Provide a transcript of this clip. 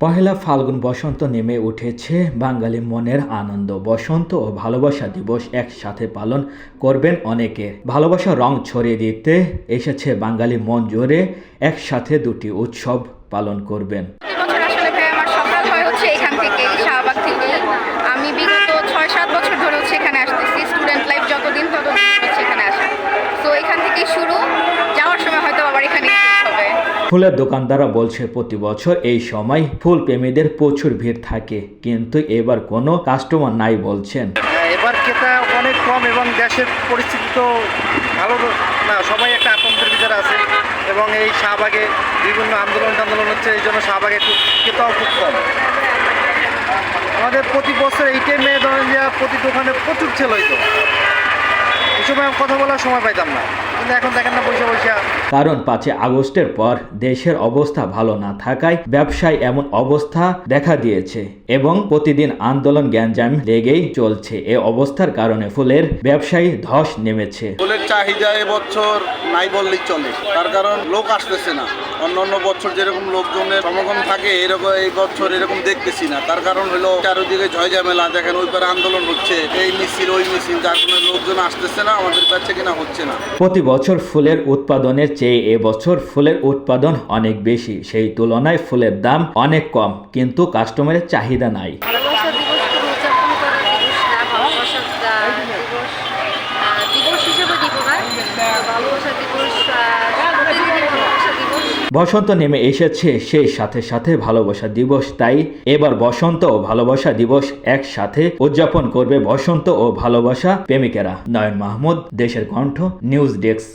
পহেলা ফাল্গুন বসন্ত নেমে উঠেছে। বাঙালি মনের আনন্দ, বসন্ত ও ভালোবাসা দিবস একসাথে পালন করবেন অনেকে। ভালোবাসা রং ছড়িয়ে দিতে এসেছে বাঙালি মন জোরে একসাথে দুটি উৎসব পালন করবেন বছর আসলে ভাই আমার সকাল হয় হচ্ছে এখান থেকে শাহবাগ থেকে আমি বিগত ছয় সাত বছর ধরে হচ্ছে এখানে আসতেছি স্টুডেন্ট লাইফ যতদিন ততদিন হচ্ছে এখানে আসা তো এখান থেকেই শুরু যাওয়ার সময় হয়তো আবার এখানে শেষ হবে ফুলের দোকানদাররা বলছে প্রতি বছর এই সময় ফুল প্রেমীদের প্রচুর ভিড় থাকে কিন্তু এবার কোনো কাস্টমার নাই বলছেন। হ্যাঁ, এবার ক্রেতা অনেক কম এবং দেশের পরিস্থিতি তো ভালো না সবাই একটা আতঙ্কের ভিতরে আছে এবং এই শাহবাগে বিভিন্ন আন্দোলন টান্দোলন হচ্ছে এই জন্য শাহবাগে ক্রেতাও খুব কম। আমাদের প্রতি বছর এই টাইমে ধরেন যে প্রতি দোকানে প্রচুর ছেলে হইতো। সময় কথা বলার সময় পাইতাম না। কিন্তু এখন দেখেন না পয়সা পয়সা। কারণ পাঁচই আগস্টের পর দেশের অবস্থা ভালো না থাকায় ব্যবসায় এমন অবস্থা দেখা দিয়েছে এবং প্রতিদিন আন্দোলন গ্যাঞ্জাম লেগেই চলছে। এ অবস্থার কারণে ফুলের ব্যবসায়ী ধস নেমেছে। ফুলের চাহিদা এবছর নাই বললেই চলে। তার কারণ লোক আসতেছে না। অন্য অন্য বছর যেরকম লোকজনের সমাগম থাকে এরকম এই বছর এরকম দেখতেছি না। তার কারণ হলো চারিদিকে ঝয় ঝামেলা দেখেন ওই পারে আন্দোলন হচ্ছে এই মিছিল ওই মিছিল যার কারণে লোকজন আসতেছে না আমাদের কাছে কিনা হচ্ছে না। প্রতি বছর ফুলের উৎপাদনের চেয়ে এবছর ফুলের উৎপাদন অনেক বেশি। সেই তুলনায় ফুলের দাম অনেক কম কিন্তু কাস্টমারের চাহিদা নাই। ভালোবাসা দিবস বসন্ত নেমে এসেছে সেই সাথে সাথে ভালোবাসা দিবস, তাই এবার বসন্ত ও ভালোবাসা দিবস একসাথে উদযাপন করবে বসন্ত ও ভালোবাসা প্রেমিকেরা। নয়ন মাহমুদ, দেশের কণ্ঠ, নিউজ ডেস্ক।